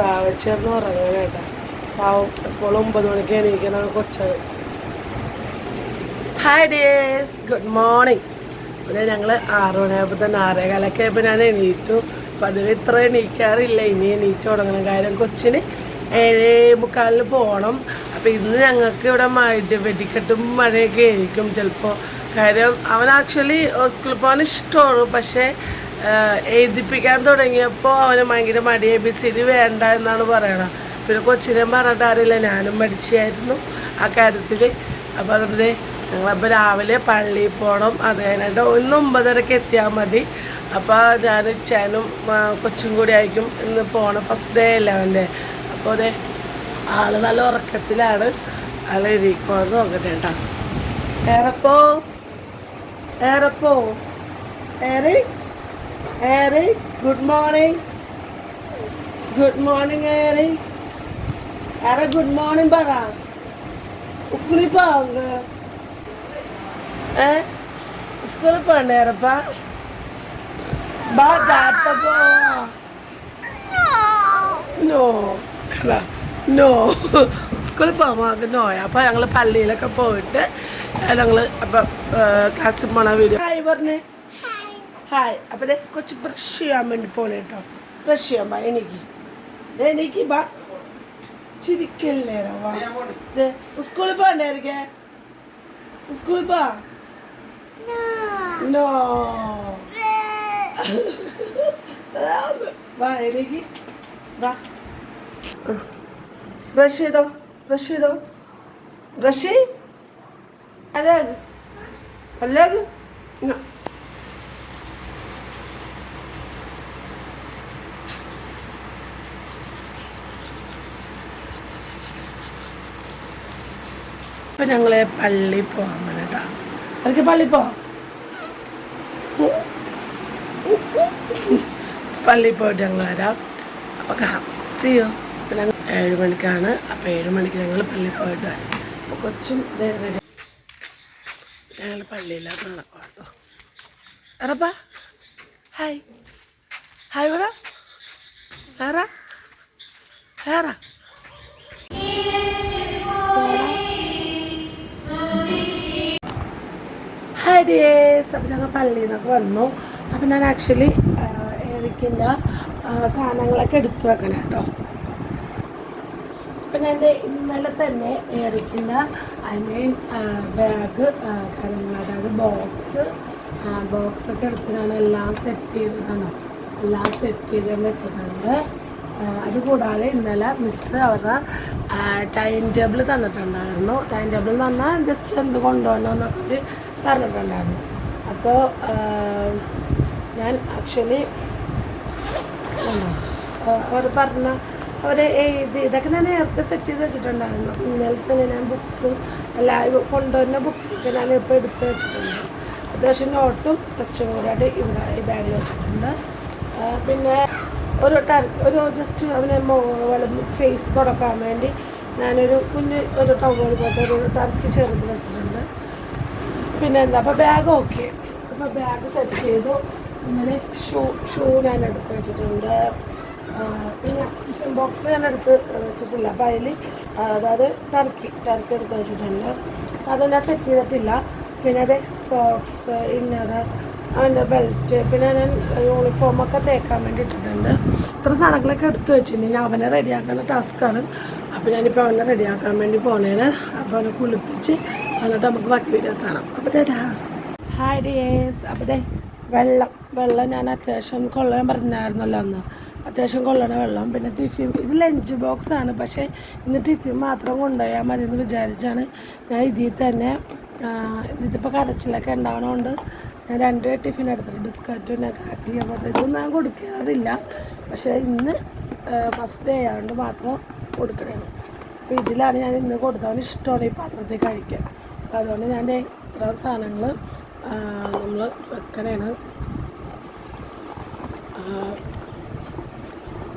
വാവച്ചേർന്ന് ഉറങ്ങാനായിട്ടാ പാവം എപ്പോഴും ഒമ്പത് മണിക്ക് എണീക്കണ കൊച്ചത് ഹായ് ഡേസ് ഗുഡ് മോർണിംഗ് പിന്നെ ഞങ്ങൾ ആറ് മണിയായപ്പോൾ തന്നെ ആറേ കാലൊക്കെ ആയപ്പോൾ ഞാൻ എണീറ്റു. പതിവ് ഇത്ര എണീക്കാറില്ല. ഇനി എണീറ്റ് തുടങ്ങണം കാര്യം കൊച്ചിന് ഏഴേ മുക്കാലിന് പോകണം അപ്പോൾ ഇന്ന് ഞങ്ങൾക്ക് ഇവിടെ മഴ വെടിക്കെട്ടും മഴയൊക്കെ ആയിരിക്കും ചിലപ്പോൾ കാര്യം അവൻ ആക്ച്വലി സ്കൂളിൽ പോകാൻ ഇഷ്ടമാണ്. പക്ഷേ എഴുതിപ്പിക്കാൻ തുടങ്ങിയപ്പോൾ അവന് ഭയങ്കര മടി. എ ബി സി ഡി വേണ്ട എന്നാണ് പറയണത്. പിന്നെ കൊച്ചിനെ പറഞ്ഞിട്ട് അറിയില്ല. ഞാനും മടിച്ചായിരുന്നു ആ കാര്യത്തിൽ അപ്പോൾ അതുകൊണ്ട് ഞങ്ങളപ്പോൾ രാവിലെ പള്ളിയിൽ പോകണം അത് കഴിഞ്ഞിട്ട് ഒന്ന് ഒമ്പതരക്ക് എത്തിയാൽ മതി. അപ്പോൾ ഞാൻ ഉച്ചാനും കൊച്ചും കൂടി ആയിരിക്കും ഇന്ന് പോകണം ഫസ്റ്റ് ഡേ അല്ല അവന്റെ അപ്പോൾ അതെ ആൾ നല്ല ഉറക്കത്തിലാണ്. ആൾ ഇരിക്കുമെന്ന് നോക്കട്ടെ കേട്ടോ. ഏറെപ്പോ? ഏറെപ്പോ? ഏറി? ഏറി ഗുഡ് മോർണിംഗ് ഗുഡ് മോർണിംഗ് ഏറി ഏറെ ഗുഡ് മോർണിംഗ് പറ ഉക്കുളി പോക ഏ? സ്കൂളിൽ പോകണ്ടേ ബാ ടാറ്റ നോ നോ നോ സ്കൂളിൽ പോകാൻ നോയ അപ്പോൾ ഞങ്ങൾ പള്ളിയിലൊക്കെ പോയിട്ട് ഞങ്ങൾ അപ്പം ക്ലാസ്സിൽ പോണ വീഡിയോ ആയി പറഞ്ഞേ. ഹായ്. അപ്പം ദേ കൊച്ചു ബ്രഷ് ചെയ്യാൻ വേണ്ടി പോലെ കേട്ടോ ബ്രഷ് ചെയ്യാൻ ബാ എനിക്ക് എനിക്ക് ബാ ചിരിക്കല്ലേടാ വാ. ദേ സ്കൂളിൽ പോകണ്ടായിരിക്കേ? സ്കൂളിൽ പോ നോ വാ എനിക്ക് വാ. ബ്രഷ് ചെയ്തോ ബ്രഷ് ചെയ്തോ. ബ്രഷ് ചെയ് അല്ലാഗ് ഇപ്പൊ ഞങ്ങൾ പള്ളി പോകാൻ പറഞ്ഞിട്ടാ. അതൊക്കെ പള്ളി പോവാം പള്ളി പോയിട്ട് ഞങ്ങൾ വരാം. അപ്പോൾ കാണാം. ചെയ്യോ അപ്പം ഞങ്ങൾ ഏഴ് മണിക്കാണ്. അപ്പോൾ ഏഴ് മണിക്ക് ഞങ്ങൾ പള്ളി പോയിട്ട് വരാം. അപ്പോൾ കൊച്ചും റെഡി ഞങ്ങൾ പള്ളിയിലാണ് നടക്കാം കേട്ടോ എറപ്പാ ഹായ് ഹായ് പറ. വേറ? വേറ? ഡിയേഴ്സ് അപ്പം ഞങ്ങൾ പള്ളിയിൽ നിന്നൊക്കെ വന്നു. അപ്പം ഞാൻ ആക്ച്വലി എനിക്കിന്റെ സാധനങ്ങളൊക്കെ എടുത്തു വെക്കണം കേട്ടോ. അപ്പം ഞാൻ ഇന്നലെ തന്നെ ഏറിക്കുന്ന ഐ മീൻ ബാഗ് കാര്യങ്ങൾ അതായത് ബോക്സ് ബോക്സൊക്കെ എടുത്ത് ഞാൻ എല്ലാം സെറ്റ് ചെയ്തതാണ് എല്ലാം സെറ്റ് ചെയ്ത് വെച്ചിട്ടുണ്ട്. അതുകൂടാതെ ഇന്നലെ മിസ്സ് അവരുടെ ടൈം ടേബിൾ തന്നിട്ടുണ്ടായിരുന്നു. ടൈം ടേബിൾ എന്ന് പറഞ്ഞാൽ ജസ്റ്റ് എന്ത് കൊണ്ടുപോകണമെന്നൊക്കെ ഒരു പറഞ്ഞിട്ടുണ്ടായിരുന്നു. അപ്പോൾ ഞാൻ ആക്ച്വലി അവർ പറഞ്ഞ അവർ എഴുതി ഇതൊക്കെ ഞാൻ നേരത്തെ സെറ്റ് ചെയ്ത് വെച്ചിട്ടുണ്ടായിരുന്നു. ഇന്നലെ തന്നെ ഞാൻ ബുക്സ് എല്ലാവരും കൊണ്ടുവരുന്ന ബുക്സൊക്കെ ഞാൻ ഇപ്പോൾ എടുത്ത് വെച്ചിട്ടുണ്ട്. അത്യാവശ്യം നോട്ടും കുറച്ചും കൂടെ ഇവിടെ ഈ ബാഗിൽ വെച്ചിട്ടുണ്ട്. പിന്നെ ഒരു ടർ ഒരു ജസ്റ്റ് അവനെ ഫേസ് തുടക്കാൻ വേണ്ടി ഞാനൊരു കുഞ്ഞ് ഒരു ടൗൺ പോലത്തെ ഒരു ടർക്കി ചേർത്ത് വെച്ചിട്ടുണ്ട്. പിന്നെ എന്താ അപ്പോൾ ബാഗ് ഓക്കെ അപ്പോൾ ബാഗ് സെറ്റ് ചെയ്തു. ഇന്നലെ ഷൂ ഷൂ ഞാൻ എടുത്ത് വെച്ചിട്ടുണ്ട്. പിന്നെ ബോക്സ് ഞാൻ എടുത്ത് വെച്ചിട്ടില്ല. അപ്പോൾ അതിൽ അതായത് ടർക്കി ടർക്കി എടുത്ത് വെച്ചിട്ടുണ്ട്. അത് ഞാൻ സെറ്റ് ചെയ്തിട്ടില്ല. പിന്നെ അത് സോക്സ് ഇന്നർ അവന്റെ ബെൽറ്റ് പിന്നെ ഞാൻ യൂണിഫോമൊക്കെ തേക്കാൻ വേണ്ടി ഇട്ടിട്ടുണ്ട് ഇത്ര സാധനങ്ങളൊക്കെ എടുത്ത് വെച്ചിട്ടുണ്ട്. അവനെ റെഡിയാക്കുന്ന ടാസ്ക്കാണ് അപ്പോൾ ഞാനിപ്പോൾ അവനെ റെഡിയാക്കാൻ വേണ്ടി പോണേന് അപ്പോൾ അവനെ കുളിപ്പിച്ച് എന്നിട്ട് നമുക്ക് ബാക്കി വീഡിയോസ് കാണാം. അപ്പോൾ ചേട്ടാ ഹായ് ഡിയേഴ്സ് അപ്പോൾ ദേ വെള്ളം. വെള്ളം ഞാൻ അത്യാവശ്യം കൊള്ളാൻ പറഞ്ഞായിരുന്നല്ലോ അന്ന്. അത്യാവശ്യം കൊള്ളണ വെള്ളം. പിന്നെ ടിഫിൻ ഇത് ലഞ്ച് ബോക്സ് ആണ്. പക്ഷേ ഇന്ന് ടിഫിൻ മാത്രം കൊണ്ടുപോയാൽ മതി എന്ന് വിചാരിച്ചാണ് ഞാൻ ഇതിൽ തന്നെ ഇതിപ്പോൾ കരച്ചിലൊക്കെ ഉണ്ടാവണോണ്ട് ഞാൻ രണ്ട് ടിഫിൻ എടുത്തിട്ട് ബിസ്ക്കറ്റും ഞാൻ കാട്ടി അപ്പോൾ ഇതൊന്നും ഞാൻ കൊടുക്കാറില്ല. പക്ഷേ ഇന്ന് ഫസ്റ്റ് ഡേ ആയതുകൊണ്ട് മാത്രം കൊടുക്കണേ അപ്പോൾ ഇതിലാണ് ഞാൻ ഇന്ന് കൊടുത്തവന് ഇഷ്ടമാണ് ഈ പാത്രത്തിൽ കഴിക്കാൻ. അപ്പോൾ അതുകൊണ്ട് ഞാൻ ഇത്ര സാധനങ്ങൾ നമ്മൾ വെക്കണേണ്.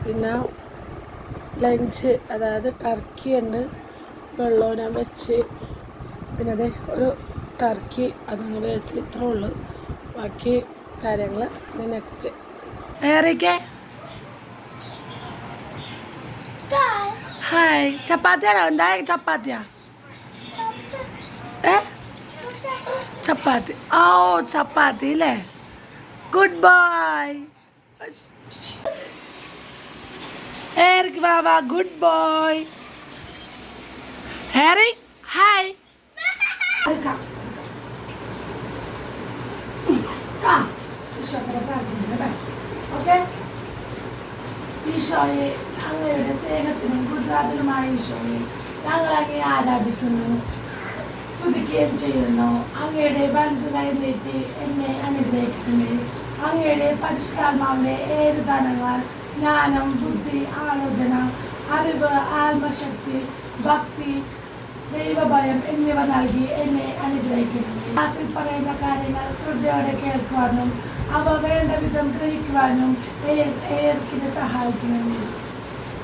പിന്നെ ലഞ്ച് അതായത് ടർക്കി ഉണ്ട്. വെള്ളവും ഞാൻ വെച്ച്. പിന്നെ അതെ ഒരു ടർക്കി അതും കൂടി വെച്ച് ഇത്രേ ഉള്ളൂ. ബാക്കി കാര്യങ്ങൾ നെക്സ്റ്റ് ഏറിക്കേ ഹായ് ചപ്പാത്തിയാണോ എന്താ ചപ്പാത്തിയാ ഏ ചപ്പാത്തി ആ ഓ ചപ്പാത്തി അല്ലേ ഗുഡ് ബോയ് ഏർക്ക് ബാബ good boy Harry hi okay ഈശോയെ അങ്ങയുടെ സ്നേഹത്തിനും കുടുംബത്തിനുമായ ഈശോയെ ഞങ്ങൾ അങ്ങേ ആരാധിക്കുന്നു. സ്തുതിക്കുകയും ചെയ്യുന്നു. അങ്ങയുടെ നീട്ടി എന്നെ അനുഗ്രഹിക്കണമേ. അങ്ങയുടെ പരിശുദ്ധാത്മാവിലെ ഏത് ധനങ്ങൾ ജ്ഞാനം ബുദ്ധി ആലോചന അറിവ് ആത്മശക്തി ഭക്തി ദൈവഭയം എന്നിവ നൽകി എന്നെ അനുഗ്രഹിക്കുന്നു ക്ലാസ്സിൽ പറയുന്ന കാര്യങ്ങൾ ശ്രദ്ധയോടെ കേൾക്കുവാനും അവ വേണ്ട വിധം ഗ്രഹിക്കുവാനും ഏർക്കിനെ സഹായിക്കണമേ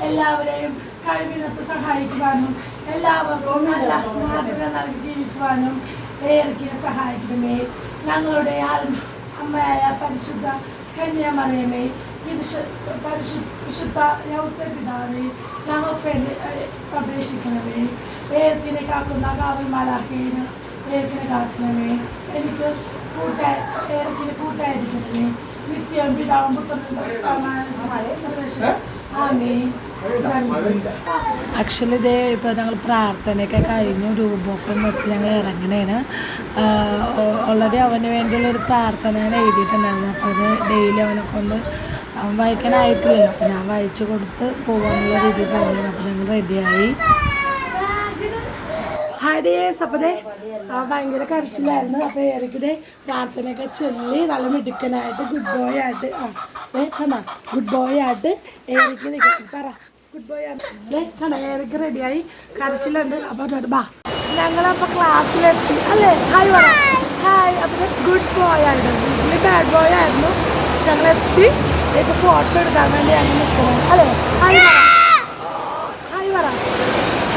എല്ലാവരെയും കഴിവിനൊത്ത് സഹായിക്കുവാനും എല്ലാവർക്കും നല്ല മാതൃക നൽകി ജീവിക്കുവാനും ഏർക്കിനെ സഹായിക്കണമേ. ഞങ്ങളുടെ അമ്മയായ പരിശുദ്ധ കന്യാമറിയമേ പരിശു വിശുദ്ധ യൗസപിതാവേ ഞങ്ങൾക്ക് വേണ്ടി പ്രവേശിക്കണമേ. ഏർക്കിനെ കാക്കുന്ന കാവൽ മാലാഖേന് ഏർക്കിനെ കാക്കണമേ. എനിക്ക് കൂട്ടായി ഏർക്കിന് കൂട്ടായിരിക്കണമേ നിത്യവും പിതാവും പുത്രനും പരിശുദ്ധമായ ആമേൻ. ആക്ച്വലി ഇതേ ഇപ്പോൾ ഞങ്ങൾ പ്രാർത്ഥനയൊക്കെ കഴിഞ്ഞു രൂപമൊക്കെ നിർത്തി ഞങ്ങൾ ഇറങ്ങണേണ്. ഓൾറെഡി അവന് വേണ്ടിയുള്ള ഒരു പ്രാർത്ഥന ഞാൻ എഴുതിയിട്ടുണ്ടായിരുന്നു. അപ്പോൾ അത് ഡെയിലി അവനെ കൊണ്ട് അവൻ വായിക്കാനായിട്ടില്ലല്ലോ. അപ്പോൾ ഞാൻ വായിച്ചു കൊടുത്ത് പോകാനുള്ള രീതി പറഞ്ഞു അപ്പോൾ ഞങ്ങൾ റെഡിയായി ഹരിയേസ് സപ്പതേ ഭയങ്കര കരച്ചിലായിരുന്നു. അപ്പോൾ ഏറിക്കിതേ പ്രാർത്ഥനയൊക്കെ ചൊല്ലി നല്ല മിടുക്കനായിട്ട് ഗുഡ് ബോയ് ആയിട്ട് ആ ഏ കണ്ട ഗുഡ് ബോയ് ആയിട്ട് ഏറിക്ക് നിൽക്കും പറ ഗുഡ് ബോയ് ആണ് ഏ കണ്ട ഏറിക്ക് റെഡിയായി കരച്ചിലുണ്ട്. അപ്പോൾ എന്നോട് ബാ ഞങ്ങളപ്പോൾ ക്ലാസ്സിലെത്തി അല്ലേ? ഹായ് പറ ഹായ് അപ്പോൾ ഗുഡ് ബോയ് ആയിരുന്നു വീട്ടിൽ ബാഡ് ബോയ് ആയിരുന്നു. പക്ഷെ ഞങ്ങളെത്തി. എനിക്ക് ഫോട്ടോ എടുക്കാൻ വേണ്ടി ഞങ്ങൾ നിൽക്കുന്നത് അല്ലേ? ഹായ് പറ ഹായ് പറ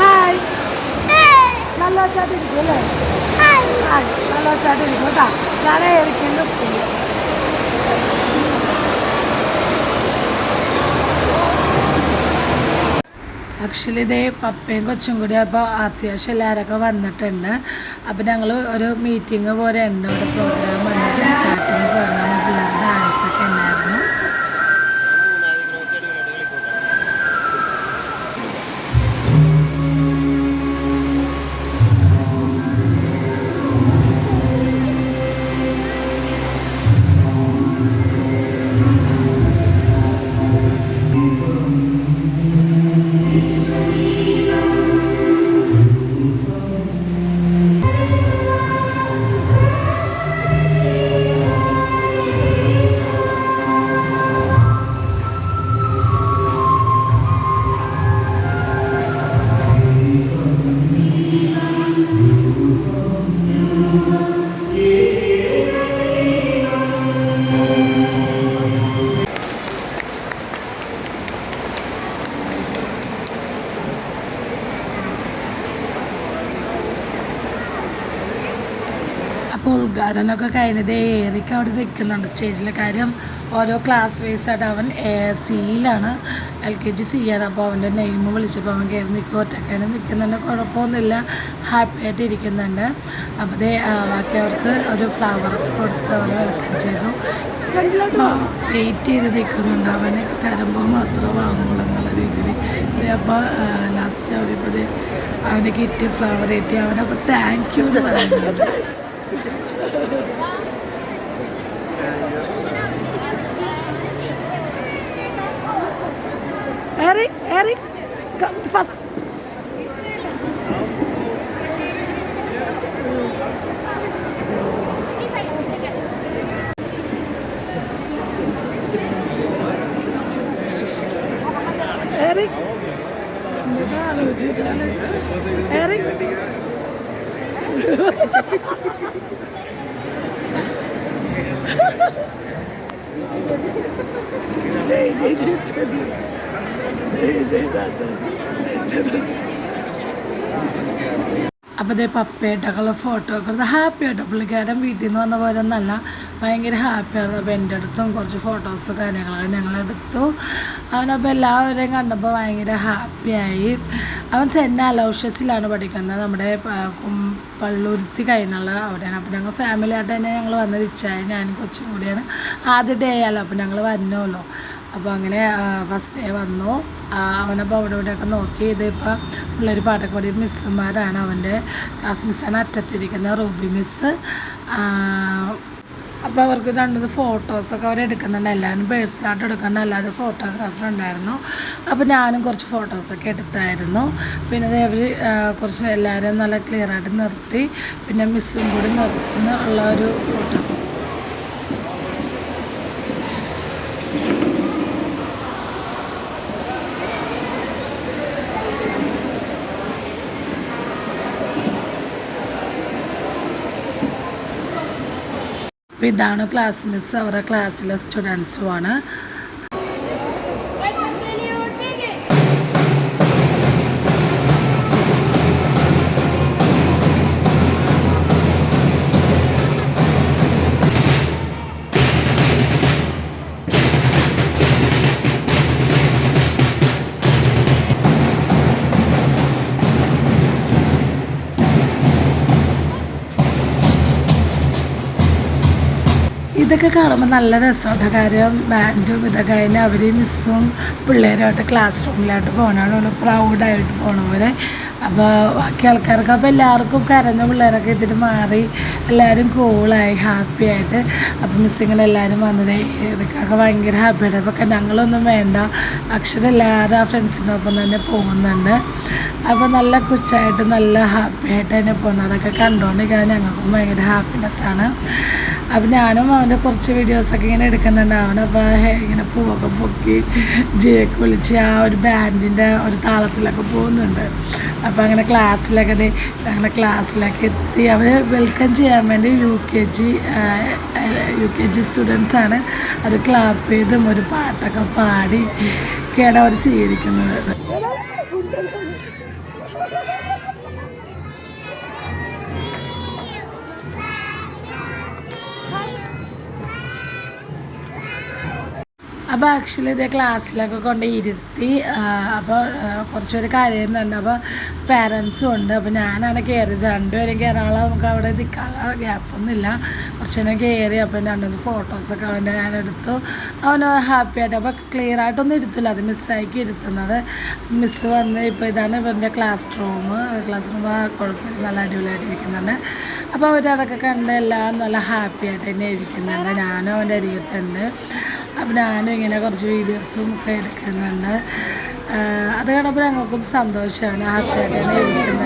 ഹായ് നല്ല വെച്ചാട്ടിരിക്കും അല്ലേ ഹായ്. നല്ല വെച്ചാട്ടിരിക്കും കേട്ടോ. ഞാൻ ഏറിക്കേണ്ട സ്കൂളിൽ ആക്ച്വലി ഇതേ പപ്പയും കൊച്ചും കൂടി അപ്പോൾ അത്യാവശ്യം എല്ലാവരൊക്കെ വന്നിട്ടുണ്ട്. അപ്പോൾ ഞങ്ങൾ ഒരു മീറ്റിംഗ് പോലെ ഉണ്ട്. ഒരു പ്രോഗ്രാം ഉണ്ട്. ഉദ്ഘാടനമൊക്കെ കഴിഞ്ഞത് ഏറിക്ക് അവിടെ നിൽക്കുന്നുണ്ട്. സ്റ്റേജിലെ കാര്യം ഓരോ ക്ലാസ് വൈസ് ആയിട്ട് അവൻ സിയിലാണ് എൽ കെ ജി സിയാണ് അപ്പോൾ അവന്റെ നെയിം വിളിച്ചപ്പോൾ അവൻ കയറി നിൽക്കും. ഒറ്റക്കാണ് നിൽക്കുന്നുണ്ട്. കുഴപ്പമൊന്നുമില്ല. ഹാപ്പി ആയിട്ട് ഇരിക്കുന്നുണ്ട്. അപ്പോൾ ആ, ബാക്കി അവർക്ക് ഒരു ഫ്ലവർ കൊടുത്ത് അവർ വെൽക്കം ചെയ്തു. വെയിറ്റ് ചെയ്ത് നിൽക്കുന്നുണ്ട്. അവന് തരുമ്പോൾ മാത്രമേ വാങ്ങുള്ളൂ എന്നുള്ള രീതിയിൽ. അപ്പോൾ ലാസ്റ്റ് അവരിപ്പോൾ അവന് കിറ്റ് ഫ്ലവർ കിട്ടി. അവനപ്പോൾ താങ്ക് യു എന്ന് പറയുന്നത്. Erik, vast. Erik, met haar we zitten. Erik. Nee, nee, nee, nee. അപ്പോൾ ഇതേ പപ്പയായിട്ടൊക്കെയുള്ള ഫോട്ടോ ഒക്കെ ഹാപ്പി ആയിട്ടോ പുള്ളിക്കാരൻ വീട്ടിൽ നിന്ന് വന്ന പോലെ ഒന്നല്ല ഭയങ്കര ഹാപ്പിയായിരുന്നു അപ്പോൾ എന്റെ അടുത്തും കുറച്ച് ഫോട്ടോസും കാര്യങ്ങളൊക്കെ ഞങ്ങളെടുത്തു അവനപ്പോൾ എല്ലാവരെയും കണ്ടപ്പോൾ ഭയങ്കര ഹാപ്പിയായി അവൻ സെന്റ് അലോഷ്യസിലാണ് പഠിക്കുന്നത്. നമ്മുടെ പള്ളുരുത്തി കഴിഞ്ഞുള്ള അവിടെയാണ്. അപ്പോൾ ഞങ്ങൾ ഫാമിലി ആയിട്ട് തന്നെ ഞങ്ങൾ വന്നത് ഇച്ചായി ഞാനും കൊച്ചും കൂടിയാണ്. ആദ്യ ഡേ ആയാലോ അപ്പോൾ ഞങ്ങൾ വരണമല്ലോ അപ്പോൾ അങ്ങനെ ഫസ്റ്റ് ഡേ വന്നു. അവനപ്പോൾ അവിടെ ഇവിടെയൊക്കെ നോക്കി. ഇതിപ്പോൾ പിള്ളേർ പാട്ടൊക്കെ പാടി മിസ്സുമാരാണ് അവന്റെ ക്ലാസ് മിസ്സാണ് അറ്റത്തിരിക്കുന്ന റൂബി മിസ്സ് അപ്പോൾ അവർക്ക് രണ്ടു ഫോട്ടോസൊക്കെ അവർ എടുക്കുന്നുണ്ട്. എല്ലാവരും പേഴ്സണായിട്ട് എടുക്കുന്നുണ്ട്. അല്ലാതെ ഫോട്ടോഗ്രാഫർ ഉണ്ടായിരുന്നു. അപ്പോൾ ഞാനും കുറച്ച് ഫോട്ടോസൊക്കെ എടുത്തായിരുന്നു. പിന്നെ അവർ കുറച്ച് എല്ലാവരും നല്ല ക്ലിയറായിട്ട് നിർത്തി. പിന്നെ മിസ്സും കൂടി നിർത്തുന്ന ഉള്ള ഒരു ഫോട്ടോ അപ്പോൾ ഇതാണ് ക്ലാസ് മിസ് അവരുടെ ക്ലാസ്സിലെ സ്റ്റുഡൻസുമാണ് ഇതൊക്കെ കാണുമ്പോൾ നല്ല രസമുണ്ട് കാര്യം ബാൻഡും ഇതൊക്കെ അതിന് അവർ മിസ്സും പിള്ളേരുമായിട്ട് ക്ലാസ് റൂമിലായിട്ട് പോകണമാണ് പ്രൗഡായിട്ട് പോണവരെ. അപ്പോൾ ബാക്കി ആൾക്കാർക്ക് അപ്പോൾ എല്ലാവർക്കും കരഞ്ഞ പിള്ളേരൊക്കെ ഇതിന് മാറി എല്ലാവരും കൂളായി ഹാപ്പി ആയിട്ട്. അപ്പോൾ മിസ്സിങ്ങനെ എല്ലാവരും വന്നത് ഇതൊക്കെ ഭയങ്കര ഹാപ്പിയാണ് അപ്പോൾ ഞങ്ങളൊന്നും വേണ്ട. അക്ഷരം എല്ലാവരും ആ ഫ്രണ്ട്സിനൊപ്പം തന്നെ പോകുന്നുണ്ട്. അപ്പോൾ നല്ല കൊച്ചായിട്ട് നല്ല ഹാപ്പി ആയിട്ട് തന്നെ പോകുന്നത് അതൊക്കെ കണ്ടുകൊണ്ടിരിക്കാൻ ഞങ്ങൾക്കും ഭയങ്കര ഹാപ്പിനെസ്സാണ് അപ്പം ഞാനും അവന്റെ കുറച്ച് വീഡിയോസൊക്കെ ഇങ്ങനെ എടുക്കുന്നുണ്ട്. അവനപ്പോൾ ഇങ്ങനെ പൂവൊക്കെ പൊക്കി ജിയൊക്കെ വിളിച്ച് ആ ഒരു ബാൻഡിന്റെ ഒരു താളത്തിലൊക്കെ പോകുന്നുണ്ട്. അപ്പോൾ അങ്ങനെ ക്ലാസ്സിലൊക്കെ അങ്ങനെ ക്ലാസ്സിലൊക്കെ എത്തി. അവർ വെൽക്കം ചെയ്യാൻ വേണ്ടി U K G U K G സ്റ്റുഡൻസാണ് അവർ ക്ലാപ്പ് ചെയ്തും ഒരു പാട്ടൊക്കെ പാടി അവർ സ്വീകരിക്കുന്നത്. അപ്പോൾ ആക്ച്വലി ഇതേ ക്ലാസ്സിലൊക്കെ കൊണ്ട് ഇരുത്തി അപ്പോൾ കുറച്ചൊരു കരയുന്നുണ്ട്. അപ്പോൾ പാരൻസും ഉണ്ട്. അപ്പോൾ ഞാനാണ് കയറിയത് രണ്ടുപേരും കയറാനുള്ള നമുക്ക് അവിടെ നിൽക്കാനുള്ള ഗ്യാപ്പൊന്നുമില്ല കുറച്ച് നേരം കയറി അപ്പം രണ്ടു ഫോട്ടോസൊക്കെ അവന്റെ ഞാൻ എടുത്തു അവന് ഹാപ്പി ആയിട്ട് അപ്പോൾ ക്ലിയർ ആയിട്ടൊന്നും ഇരുത്തില്ല. അത് മിസ്സായിരിക്കും ഇരുത്തുന്നത്. മിസ്സ് വന്ന് ഇപ്പോൾ ഇതാണ് ഇവന്റെ ക്ലാസ് റൂം ക്ലാസ് റൂം കുഴപ്പമില്ല. നല്ല അടിപൊളിയായിട്ട് ഇരിക്കുന്നുണ്ട്. അപ്പോൾ അവർ അതൊക്കെ കണ്ട് എല്ലാം നല്ല ഹാപ്പി ആയിട്ട് തന്നെ ഇരിക്കുന്നുണ്ട്. ഞാനും അവന്റെ അരികത്തുണ്ട്. അപ്പം ഞാനും ഇങ്ങനെ കുറച്ച് വീഡിയോസും ഒക്കെ എടുക്കുന്നുണ്ട്. അത് കാണുമ്പോൾ ഞങ്ങൾക്കും സന്തോഷമാണ്. ഹാപ്പി ഇരിക്കുന്നുണ്ട്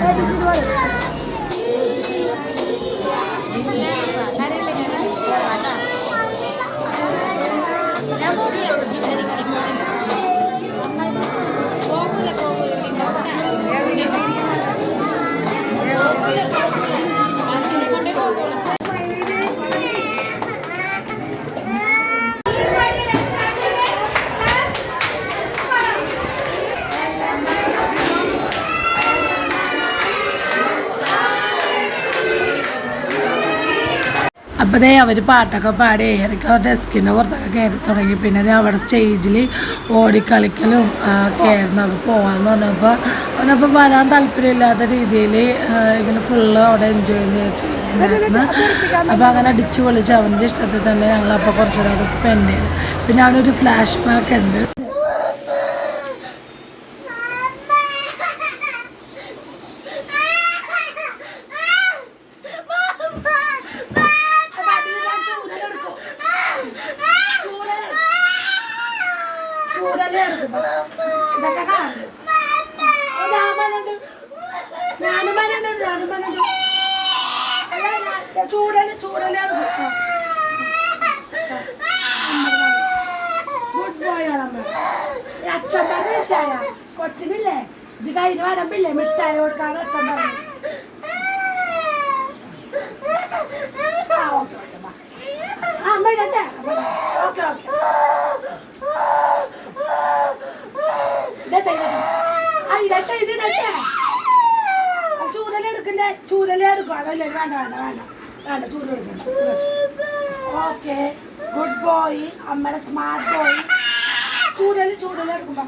തന്നെ അപ്പോൾ അവർ പാട്ടൊക്കെ പാടി ഏതൊക്കെ ഡെസ്കിന്റെ പുറത്തൊക്കെ കയറി തുടങ്ങി. പിന്നെ അവിടെ സ്റ്റേജിൽ ഓടിക്കളിക്കലും ഒക്കെ ആയിരുന്നു. അപ്പോൾ പോകാമെന്ന് പറഞ്ഞപ്പോൾ അവനപ്പോൾ വരാൻ താല്പര്യമില്ലാത്ത രീതിയിൽ ഇങ്ങനെ ഫുള്ള് അവിടെ എൻജോയ് ചെയ്യുന്നുണ്ടായിരുന്നു അപ്പോൾ അങ്ങനെ അടിച്ചു പൊളിച്ച് അവന്റെ ഇഷ്ടത്തിൽ തന്നെ ഞങ്ങളപ്പോൾ കുറച്ചുകൂടെ അവിടെ സ്പെൻഡ് ചെയ്തു. പിന്നെ അവനൊരു ഫ്ലാഷ് ബാക്ക് ഉണ്ട്. ചൂടൽ ചൂടൽ. ഗുഡ് ബോയ് അമ്മ. അച്ഛൻ പറഞ്ഞ ചായ കൊച്ചിനില്ലേ? ഇത് കഴിഞ്ഞ് വരമ്പില്ലേ മിഠായി കൊടുക്കാൻ അച്ഛൻ പറഞ്ഞു ആ ഓക്കെ ഓക്കെ ആ അമ്മ ആ ഇടട്ടെ ഇത് ഇടട്ടെ. ചൂരല എടുക്കണ്ടേ? ചൂരല എടുക്കും. അതല്ലേ വേണ്ട വേണ്ട വേണ്ട. വേണ്ട ചൂട് കൊടുക്കണം ഓക്കെ. ഗുഡ് ബോയ് അമ്മയുടെ സ്മാർട്ട് ബോയ് ചൂടൽ ചൂടൽ എടുക്കുമ്പോ.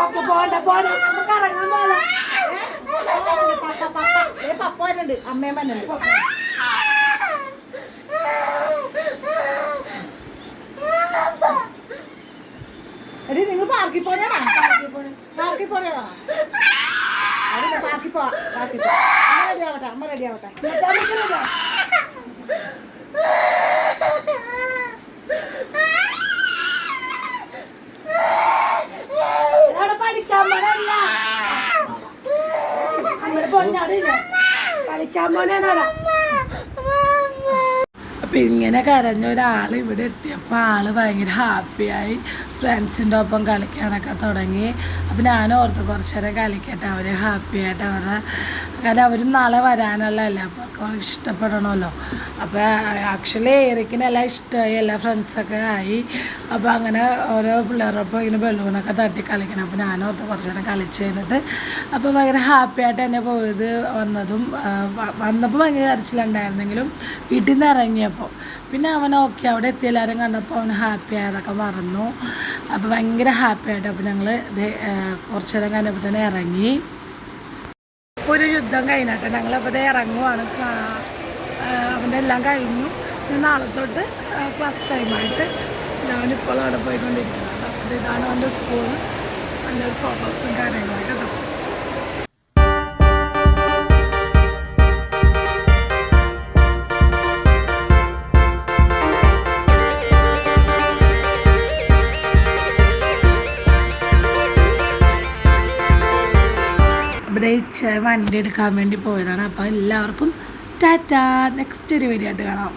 ഓക്കെ പോണ്ട പോണ്ട നമുക്ക് ഇറങ്ങാൻ പോലെ പപ്പ പപ്പ ഏ വരുന്നുണ്ട്. അമ്മയും വരുന്നുണ്ട്. എടി നിങ്ങൾ പാർക്കിൽ പോണേടാ. പാർക്കിൽ അവിടെ പാർക്കിൽ പോവാ പാർക്കിൽ പോവാ അമ്മ റെഡി ആവട്ടെ അമ്മ റെഡി ആവട്ടെ. പഠിക്കാൻ പോണല്ല നമ്മുടെ പൊന്നാടില്ലേ കളിക്കാൻ പോണേനാടാ അപ്പം ഇങ്ങനെ കരഞ്ഞ ഒരാൾ ഇവിടെ എത്തിയപ്പോൾ ആൾ ഭയങ്കര ഹാപ്പിയായി. ഫ്രണ്ട്സിന്റെ ഒപ്പം കളിക്കാനൊക്കെ തുടങ്ങി. അപ്പം ഞാൻ ഓർത്ത് കുറച്ച് കളിക്കട്ടെ അവർ ഹാപ്പി ആയിട്ട് അവരുടെ കാരണം അവരും നാളെ വരാനുള്ളതല്ലേ? അപ്പോൾ കുറേ ഇഷ്ടപ്പെടണമല്ലോ. അപ്പോൾ ആക്ച്വലി ഏറിക്കിനെല്ലാം ഇഷ്ടമായി. എല്ലാ ഫ്രണ്ട്സൊക്കെ ആയി. അപ്പോൾ അങ്ങനെ ഓരോ പിള്ളേരൊപ്പം ഇങ്ങനെ ബലൂണൊക്കെ തട്ടി കളിക്കണം. അപ്പോൾ ഞാനോർത്ത് കുറച്ച് നേരം കളിച്ച് കഴിഞ്ഞിട്ട് അപ്പോൾ ഭയങ്കര ഹാപ്പി ആയിട്ട് തന്നെ പോയത് വന്നതും വന്നപ്പോൾ ഭയങ്കര കരച്ചിലുണ്ടായിരുന്നെങ്കിലും വീട്ടിൽ നിന്ന് ഇറങ്ങിയപ്പോൾ പിന്നെ അവൻ ഓക്കെ അവിടെ എത്തി. എല്ലാവരും കണ്ടപ്പോൾ അവൻ ഹാപ്പി ആയതൊക്കെ മറന്നു. അപ്പോൾ ഭയങ്കര ഹാപ്പി ആയിട്ട് അപ്പോൾ ഞങ്ങൾ കുറച്ച് നേരം കഴിഞ്ഞപ്പോൾ തന്നെ ഇറങ്ങി. ഒരു യുദ്ധം കഴിഞ്ഞിട്ട് ഞങ്ങളപ്പോൾ ഇറങ്ങുവാണ്. അവന്റെ എല്ലാം കഴിഞ്ഞു. നാളെ തൊട്ട് ക്ലാസ് ടൈമായിട്ട് ഞാനിപ്പോൾ അവിടെ പോയിക്കൊണ്ടിരിക്കുന്നത് അപ്പോൾ ഇതാണ് അവന്റെ സ്കൂൾ അതിന്റെ ഫോട്ടോസും കാര്യങ്ങളൊക്കെ വണ്ടി എടുക്കാൻ വേണ്ടി പോയതാണ്. അപ്പോൾ എല്ലാവർക്കും ടാറ്റ നെക്സ്റ്റ് ഒരു വീഡിയോ ആയിട്ട് കാണാം.